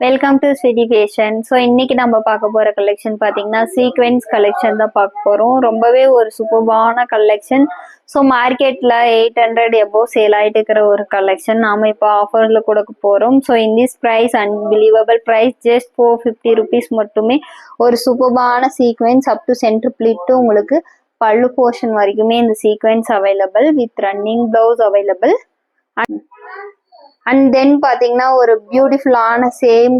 Welcome to CD fashion so இன்னைக்கு நம்ம பார்க்க போற கலெக்ஷன் பார்த்தீங்கன்னா சீக்வென்ஸ் கலெக்ஷன் தான் பார்க்க போறோம். ரொம்பவே ஒரு சூப்பர்பான கலெக்ஷன் ஸோ மார்க்கெட்ல எயிட் ஹண்ட்ரட் எபோவ் சேல் ஆயிட்டு இருக்கிற ஒரு கலெக்ஷன் நாம இப்போ ஆஃபர்ல கொடுக்க போறோம். So in this price unbelievable price just four fifty rupees மட்டுமே ஒரு சூப்பர்பான sequins up to centre pleat உங்களுக்கு பல்லு போர்ஷன் வரைக்குமே இந்த sequins available with running blouse available and then பார்த்தீங்கன்னா ஒரு பியூட்டிஃபுல்லான சேம்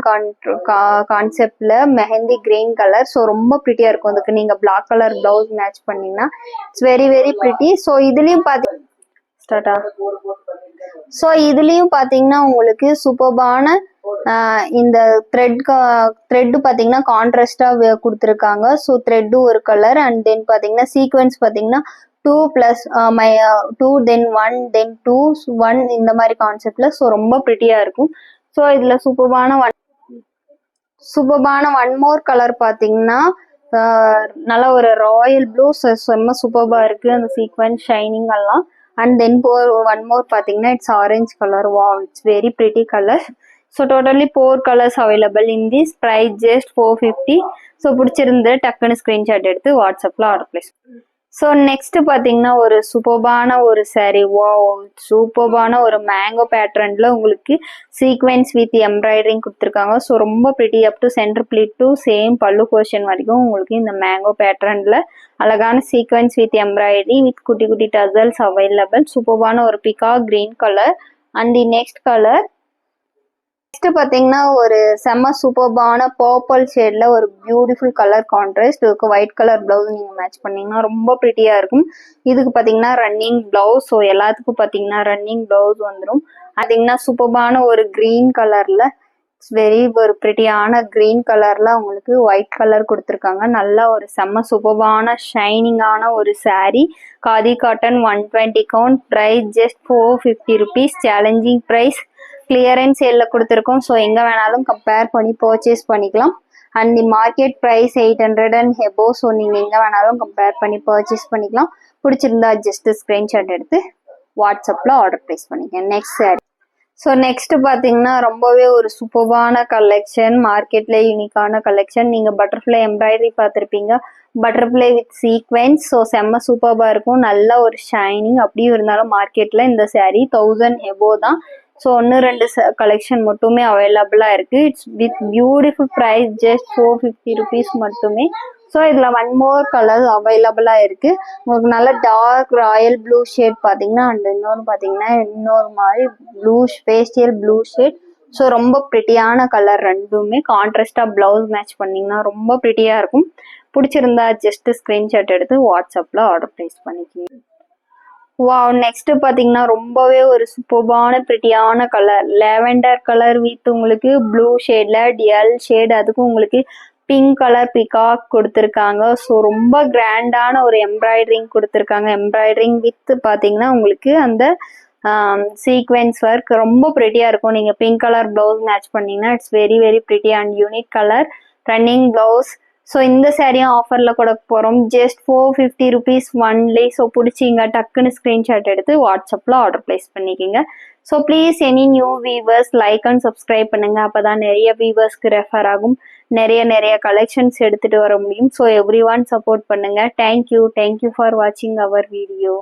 கான்செப்ட்ல மெஹந்தி கிரீன் கலர் ஸோ ரொம்ப ப்ரிட்டியாக இருக்கும் அதுக்கு. நீங்கள் பிளாக் கலர் ப்ளவுஸ் மேட்ச் பண்ணிங்கன்னா it's very very pretty so இதுலேயும் பாத்தி ஸ்டார்டா ஸோ இதுலயும் பாத்தீங்கன்னா உங்களுக்கு சூப்பர்பான இந்த த்ரெட் த்ரெட் பார்த்தீங்கன்னா கான்ட்ராஸ்டாக கொடுத்துருக்காங்க. ஸோ த்ரெட்டு ஒரு கலர் அண்ட் தென் பார்த்தீங்கன்னா சீக்வன்ஸ் பார்த்தீங்கன்னா two plus my two then one then two one இந்த மாதிரி கான்செப்ட்ல ஸோ ரொம்ப ப்ரிட்டியாக இருக்கும். ஸோ இதுல சூப்பர்பான ஒன் சூப்பர்பான ஒன் மோர் கலர் பார்த்தீங்கன்னா நல்ல ஒரு ராயல் ப்ளூ செம்ம சூப்பர்பாக இருக்கு அந்த சீக்வன்ஸ் ஷைனிங் எல்லாம். And then for one more பார்த்தீங்கன்னா இட்ஸ் ஆரஞ்ச் கலர் வா it's very pretty colour so totally four colours available in this price just four fifty so பிடிச்சிருந்து டக்குன்னு ஸ்க்ரீன்ஷாட் எடுத்து வாட்ஸ்அப்பில் ஆர்டர் பிளேஸ் ஸோ நெக்ஸ்ட் பார்த்தீங்கன்னா ஒரு சூப்பர்பான ஒரு சாரி வா சூப்பர்பான ஒரு மேங்கோ பேட்டர்ன்ல உங்களுக்கு சீக்வென்ஸ் வித் எம்ப்ராய்டரிங் கொடுத்துருக்காங்க. ஸோ ரொம்ப pretty up to centre pleat to same pallu portion வரைக்கும் உங்களுக்கு இந்த மேங்கோ பேட்டர்ன்ல அழகான சீக்வென்ஸ் வித் எம்ப்ராய்டரி வித் குட்டி குட்டி டசல்ஸ் அவைலபிள் சூப்பர்பான ஒரு peacock green colour and the next colour next பார்த்தீங்கன்னா ஒரு செம்ம சூப்பர்பான பர்பிள் ஷேட்ல ஒரு பியூட்டிஃபுல் கலர் கான்ட்ராஸ்ட் இதுக்கு ஒயிட் கலர் பிளவுஸ் நீங்க மேட்ச் பண்ணீங்கன்னா ரொம்ப ப்ரிட்டியா இருக்கும். இதுக்கு பாத்தீங்கன்னா ரன்னிங் பிளவுஸ் ஸோ எல்லாத்துக்கும் பாத்தீங்கன்னா ரன்னிங் பிளவுஸ் வந்துடும் பார்த்தீங்கன்னா சூப்பர்பான ஒரு கிரீன் கலர்ல வெரி ஒரு ப்ரிட்டியான கிரீன் கலர்ல உங்களுக்கு ஒயிட் கலர் கொடுத்துருக்காங்க. நல்லா ஒரு செம்ம சூப்பர்பான ஷைனிங்கான ஒரு sari khadi cotton one twenty count price just four fifty rupees challenging price clearance சேலில் கொடுத்துருக்கோம். ஸோ எங்கே வேணாலும் கம்பேர் பண்ணி பர்ச்சேஸ் பண்ணிக்கலாம். And the market price eight hundred and above so நீங்கள் எங்கே வேணாலும் கம்பேர் பண்ணி பர்ச்சேஸ் பண்ணிக்கலாம். பிடிச்சிருந்தா ஜஸ்ட் ஸ்க்ரீன்ஷாட் எடுத்து வாட்ஸ்அப்பில் ஆர்டர் ப்ளேஸ் பண்ணிக்கேன் நெக்ஸ்ட் சாரி ஸோ நெக்ஸ்ட் பார்த்தீங்கன்னா ரொம்பவே ஒரு சூப்பர்வான கலெக்ஷன் மார்க்கெட்ல யூனிக்கான கலெக்ஷன் நீங்கள் பட்டர்ஃப்ளை எம்ப்ராய்டரி பார்த்துருப்பீங்க. பட்டர்ஃப்ளை வித் சீக்வென்ஸ் ஸோ செம்ம சூப்பர்பாக இருக்கும். நல்ல ஒரு ஷைனிங் அப்படியும் இருந்தாலும் மார்க்கெட்டில் இந்த சாரீ தௌசண்ட் ஹெபோ தான். ஸோ ஒன்று ரெண்டு கலெக்ஷன் மட்டுமே அவைலபிளாக இருக்குது it's with beautiful price just four fifty rupees மட்டுமே. ஸோ இதில் ஒன் மோர் கலர் அவைலபிளாக இருக்குது உங்களுக்கு நல்ல டார்க் ராயல் ப்ளூ ஷேட் பார்த்தீங்கன்னா அண்ட் இன்னொன்று பார்த்தீங்கன்னா இன்னொரு மாதிரி blue facial blue shade so ரொம்ப ப்ரிட்டியான கலர் ரெண்டுமே. கான்ட்ராஸ்டாக ப்ளவுஸ் மேட்ச் பண்ணிங்கன்னா ரொம்ப ப்ரிட்டியாக இருக்கும். பிடிச்சிருந்தா ஜஸ்ட் ஸ்க்ரீன்ஷாட் எடுத்து வாட்ஸ்அப்பில் ஆர்டர் ப்ளேஸ் பண்ணிக்கிங்க. வா நெக்ஸ்ட் பார்த்தீங்கன்னா ரொம்பவே ஒரு சூப்பர்பான பிரிட்டியான கலர் லெவெண்டர் கலர் வித் உங்களுக்கு ப்ளூ ஷேட்ல டியல் ஷேட் அதுக்கும் உங்களுக்கு பிங்க் கலர் பிகாக் கொடுத்துருக்காங்க. ஸோ ரொம்ப கிராண்டான ஒரு எம்ப்ராய்டரிங் கொடுத்துருக்காங்க. எம்ப்ராய்டரிங் வித் பார்த்தீங்கன்னா உங்களுக்கு அந்த சீக்வென்ஸ் ஒர்க் ரொம்ப ப்ரிட்டியாக இருக்கும். நீங்கள் பிங்க் கலர் ப்ளவுஸ் மேட்ச் பண்ணீங்கன்னா it's very very pretty and unique colour running blouse so இந்த சேரீயும் ஆஃபரில் கொடுக்க போகிறோம் just four fifty rupees only so பிடிச்சிங்க டக்குன்னு ஸ்க்ரீன்ஷாட் எடுத்து வாட்ஸ்அப்பில் ஆர்டர் ப்ளேஸ் பண்ணிக்கிங்க. So please any new viewers like and subscribe பண்ணுங்க. அப்போ தான் நிறைய வீவர்ஸ்க்கு ரெஃபர் ஆகும். நிறைய நிறைய கலெக்ஷன்ஸ் எடுத்துகிட்டு வர முடியும். ஸோ எவ்ரி ஒன் சப்போர்ட் பண்ணுங்க thank you thank you for வாட்சிங் அவர் வீடியோ